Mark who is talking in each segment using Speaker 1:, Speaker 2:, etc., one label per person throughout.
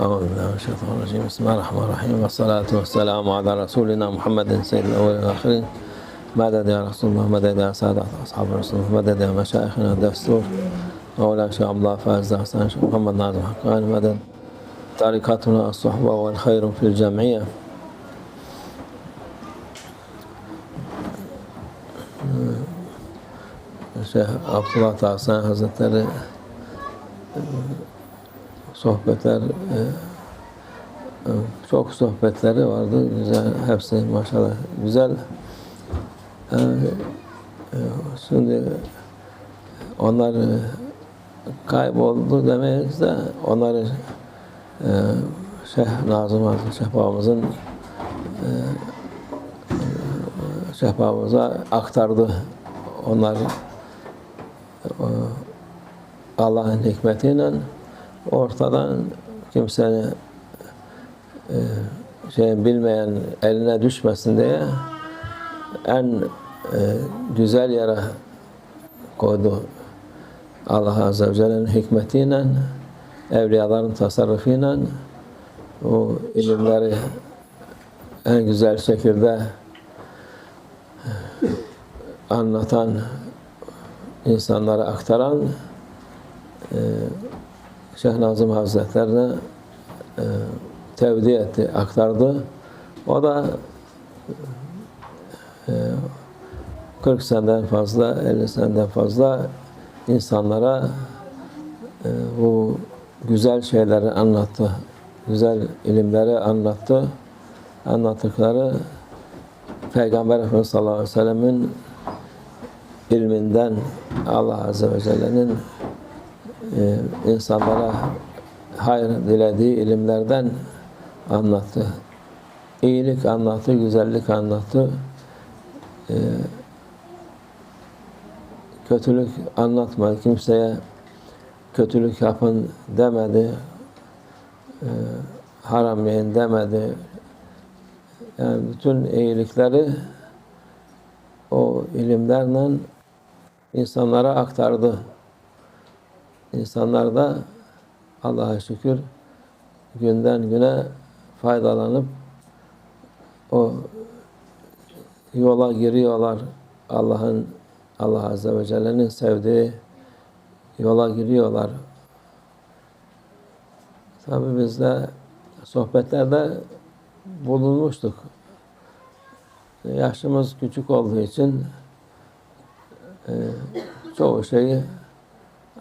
Speaker 1: أعوذ بالله من الشيطان الرجيم. بسم الله الرحمن الرحيم. والصلاة والسلام على رسولنا محمد سيد الأولين والآخرين. مدد يا رسول الله مدد يا سادة أصحاب رسول الله مدد يا مشايخنا الدستور مولانا شيخ عبد الله فاز حسن شيخ محمد ناظم حقاني مدد طريقتنا الصحبة والخير في الجمعية. Şeyh Abdullah Tavsan Hazretleri e, sohbetler e, e, çok sohbetleri vardı. Güzel hepsi maşallah güzel. E, şimdi onlar kayboldu demeyiz de onları Şeyh Nazım Hazretleri Şeyh Babamıza aktardı. Onlar Allah'ın hikmetiyle ortadan kimsenin e, şey bilmeyen eline düşmesin diye en e, güzel yere koydu. Allah Azze ve Celle'nin hikmetiyle evliyaların tasarrufuyla o ilimleri en güzel şekilde anlatan insanlara aktaran e, Şeyh Nazım Hazretlerine e, tevdi etti, aktardı. O da e, 40 seneden fazla, 50 seneden fazla insanlara e, bu güzel şeyleri anlattı. Güzel ilimleri anlattı. Anlattıkları Peygamber Efendimiz sallallahu aleyhi ve sellemin ilminden Allah Azze ve Celle'nin e, insanlara hayır dilediği ilimlerden anlattı. İyilik anlattı, güzellik anlattı. E, kötülük anlatmadı. Kimseye kötülük yapın demedi. E, haram yiyin demedi. Yani bütün iyilikleri o ilimlerle insanlara aktardı. İnsanlar da Allah'a şükür günden güne faydalanıp o yola giriyorlar. Allah'ın Allah Azze ve Celle'nin sevdiği yola giriyorlar. Tabi biz de sohbetlerde bulunmuştuk. Yaşımız küçük olduğu için e, çoğu şeyi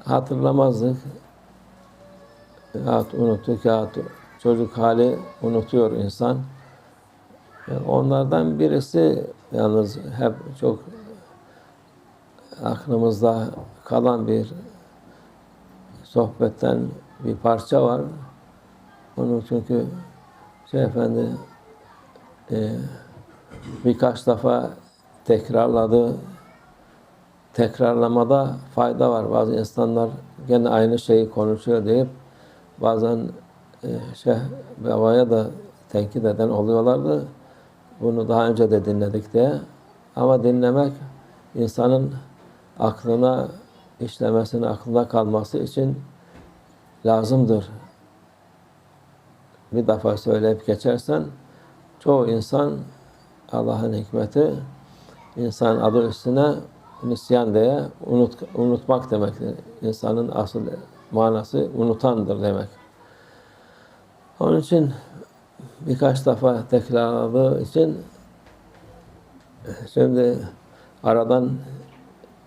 Speaker 1: hatırlamazdık. Ya unuttuk ya çocuk hali unutuyor insan. Onlardan birisi yalnız hep çok aklımızda kalan bir sohbetten bir parça var. Onu çünkü şey efendi e, birkaç defa tekrarladı. Tekrarlamada fayda var. Bazı insanlar gene aynı şeyi konuşuyor deyip bazen e, Şeyh Baba'ya da tenkit eden oluyorlardı. Bunu daha önce de dinledik diye. Ama dinlemek insanın aklına işlemesini, aklına kalması için lazımdır. Bir defa söyleyip geçersen çoğu insan Allah'ın hikmeti insan adı üstüne nisyan diye unut, unutmak demektir. İnsanın asıl manası unutandır demek. Onun için birkaç defa tekrarladığı için şimdi aradan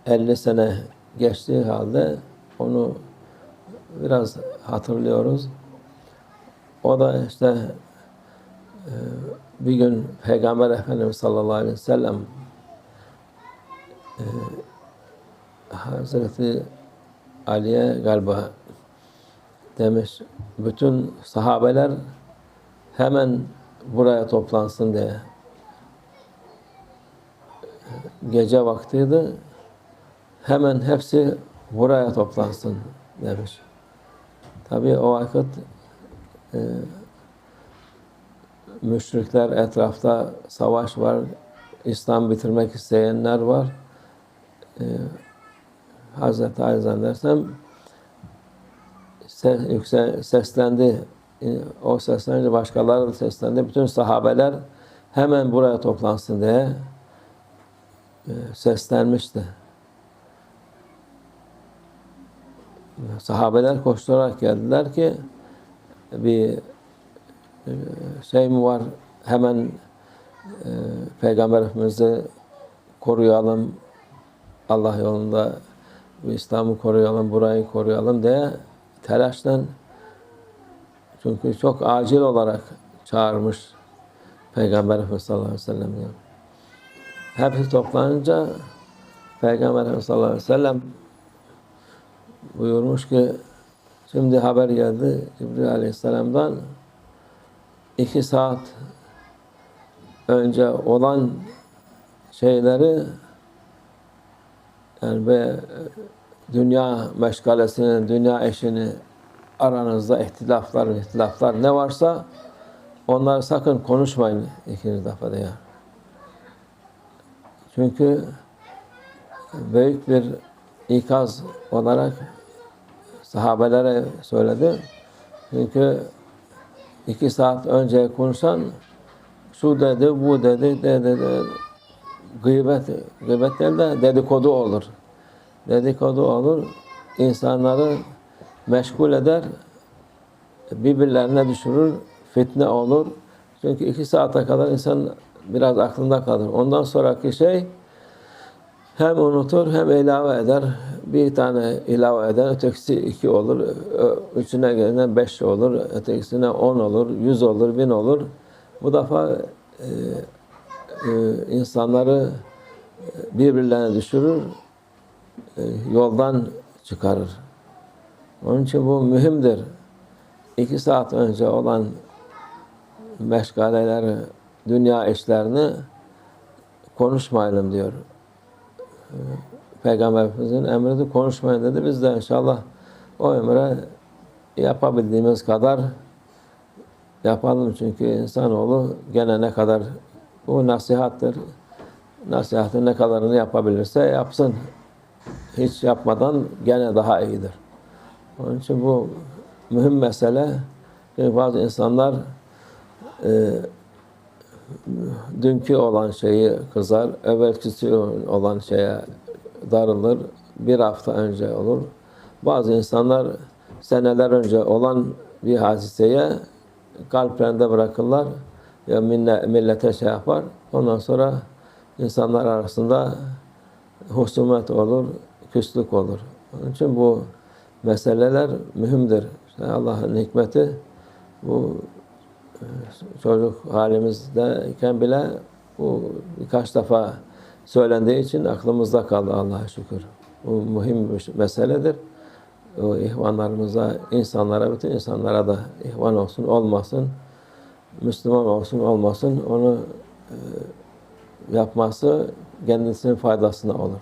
Speaker 1: 50 sene geçtiği halde onu biraz hatırlıyoruz. O da işte e, bir gün Peygamber Efendimiz sallallahu aleyhi ve sellem e, Hazreti Ali'ye galiba demiş bütün sahabeler hemen buraya toplansın diye. Gece vaktiydi. Hemen hepsi buraya toplansın demiş. Tabii o vakit e, müşrikler etrafta savaş var. İslam bitirmek isteyenler var. Ee, Hazreti Ali zannedersem ses, yüksel, seslendi e, o seslenince başkaları da seslendi. Bütün sahabeler hemen buraya toplansın diye e, seslenmişti. Sahabeler koşturarak geldiler ki bir e, şey mi var hemen e, Peygamber Efendimiz'i koruyalım Allah yolunda İslam'ı koruyalım, burayı koruyalım diye telaşla çünkü çok acil olarak çağırmış Peygamber Efendimiz sallallahu aleyhi ve sellem. Hepsi toplanınca Peygamber Efendimiz sallallahu aleyhi ve sellem buyurmuş ki şimdi haber geldi Cibril aleyhisselamdan iki saat önce olan şeyleri yani ve dünya meşgalesini, dünya eşini aranızda ihtilaflar, ihtilaflar ne varsa onları sakın konuşmayın ikinci defa diyor. Çünkü büyük bir ikaz olarak sahabelere söyledi. Çünkü iki saat önce konuşan şu dedi, bu dedi, dedi, dedi. Gıybet, gıybet değil de dedikodu olur. Dedikodu olur. insanları meşgul eder, birbirlerine düşürür, fitne olur. Çünkü iki saate kadar insan biraz aklında kalır. Ondan sonraki şey hem unutur hem ilave eder. Bir tane ilave eder, ötekisi iki olur. Üçüne gelene beş olur, ötekisine on olur, yüz olur, bin olur. Bu defa e, insanları birbirlerine düşürür, e, yoldan çıkarır. Onun için bu mühimdir. İki saat önce olan meşgaleleri, dünya işlerini konuşmayalım diyor. Ee, Peygamber Efendimiz'in emridi konuşmayın dedi. Biz de inşallah o emre yapabildiğimiz kadar yapalım. Çünkü insanoğlu gene ne kadar bu nasihattır. Nasihatın ne kadarını yapabilirse yapsın. Hiç yapmadan gene daha iyidir. Onun için bu mühim mesele. Bazı insanlar e, dünkü olan şeyi kızar, evvelkisi olan şeye darılır, bir hafta önce olur. Bazı insanlar seneler önce olan bir hadiseye kalplerinde bırakırlar ya minne, millete şey yapar. Ondan sonra insanlar arasında husumet olur, küslük olur. Onun için bu meseleler mühimdir. İşte Allah'ın hikmeti bu e, çocuk halimizdeyken bile bu birkaç defa söylendiği için aklımızda kaldı Allah'a şükür. Bu mühim bir meseledir. O ihvanlarımıza, insanlara, bütün insanlara da ihvan olsun, olmasın, Müslüman olsun, olmasın, onu e, yapması kendisinin faydasına olur.